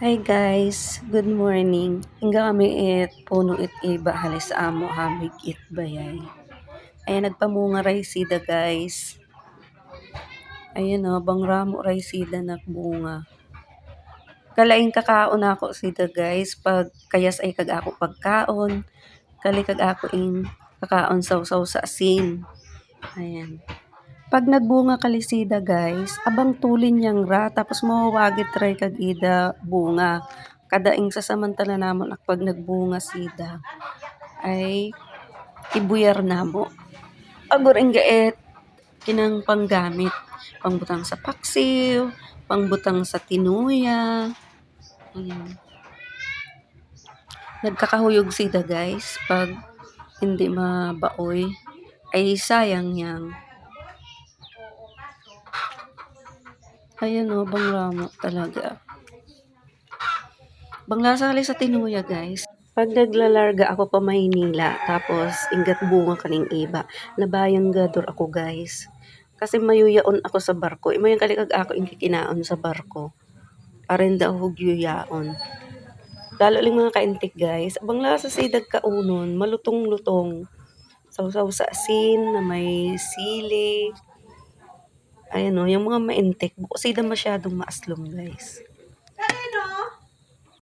Hi guys, good morning. Hingga kami it puno it iba halis amo hamig it bayay. Ayan nagpamunga raysida guys. Ayan o, bang ramo raysida nagbunga. Kalaing kakaon ako sida guys pag kayas ay kag ako pagkaon. Kali kag ako ing kakaon sausaw sa asin. Ayan. Pag nagbunga kalisida guys, abang tulin niyang ra tapos mawawagit try kag ida bunga. Kadaing sasamantala namon ak pag nagbunga sida ay ibuyar namo. Agor ing gaet kinang panggamit. Pangbutang sa paksiw, pangbutang sa tinuya. Ayan. Nagkakahuyog sida guys pag hindi mabaoy ay sayang yang. Ayan o, bang ramo talaga. Banglasa kali sa tinuya guys. Pag naglalarga ako pa Maynila, tapos ingat bunga kaning iba, labayan gador ako guys. Kasi mayuyaon ako sa barko. Imo yung kalikag ako ing kikinaon sa barko. Arin daw hug yuyaon. Lalo lang mga kaintik guys. Abang lasa sa idag kaunon, malutong-lutong. Sausaw sa asin na may sili. Ayan o, oh, yung mga ma-intake. Bukos sila masyadong maaslom, guys. Ayan o.